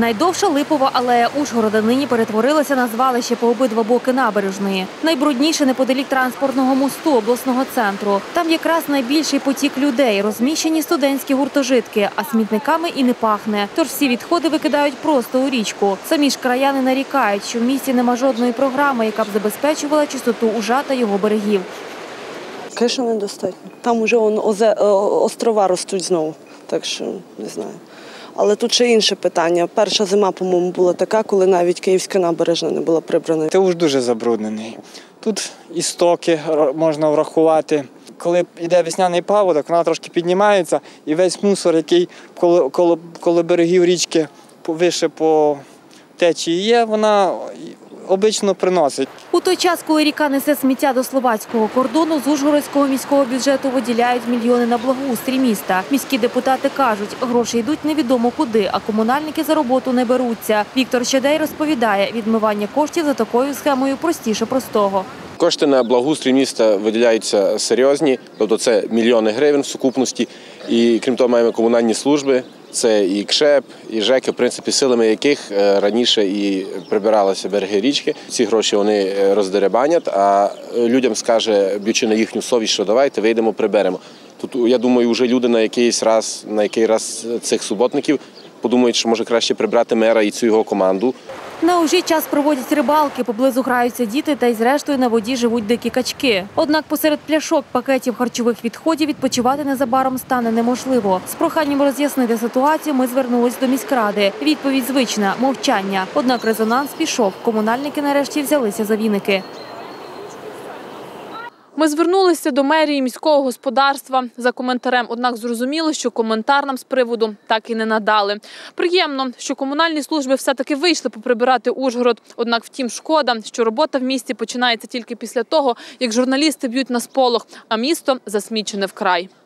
Найдовша липова алея Ужгорода нині перетворилася на звалище по обидва боки набережної. Найбрудніше неподалік транспортного мосту обласного центру. Там якраз найбільший потік людей, розміщені студентські гуртожитки, а смітниками і не пахне. Тож всі відходи викидають просто у річку. Самі ж краяни нарікають, що в місті нема жодної програми, яка б забезпечувала чистоту ужа та його берегів. Звісно, недостатньо. Там вже он, озе, острова ростуть знову, так що не знаю. Але тут ще інше питання. Перша зима, по-моєму, була така, коли навіть Київська набережна не була прибрана. Ти уж дуже забруднений. Тут і стоки можна врахувати. Коли йде весняний паводок, вона трошки піднімається, і весь мусор, який коло, коло, коло берегів річки вище по течії є, вона обично приносить. У той час, коли ріка несе сміття до словацького кордону, з Ужгородського міського бюджету виділяють мільйони на благоустрій міста. Міські депутати кажуть, гроші йдуть невідомо куди, а комунальники за роботу не беруться. Віктор Щедей розповідає, відмивання коштів за такою схемою простіше простого. Кошти на благоустрій міста виділяються серйозні, тобто це мільйони гривень в сукупності. І крім того, маємо комунальні служби. Це і КШЕП, і ЖЕКи, в принципі, силами яких е, раніше і прибиралися береги річки. Ці гроші вони е, роздеребанять, а е, людям скаже, б'ючи на їхню совість, що давайте вийдемо, приберемо. Тут я думаю, вже люди на якийсь раз, на який раз цих суботників подумають, що може краще прибрати мера і цю його команду. На ужі час проводять рибалки, поблизу граються діти та й зрештою на воді живуть дикі качки. Однак посеред пляшок пакетів харчових відходів відпочивати незабаром стане неможливо. З проханням роз'яснити ситуацію ми звернулись до міськради. Відповідь звична мовчання. Однак резонанс пішов. Комунальники нарешті взялися за віники. Ми звернулися до мерії міського господарства за коментарем. Однак зрозуміло, що коментар нам з приводу так і не надали. Приємно, що комунальні служби все-таки вийшли поприбирати Ужгород. Однак, втім, шкода, що робота в місті починається тільки після того, як журналісти б'ють на сполох, а місто засмічене вкрай.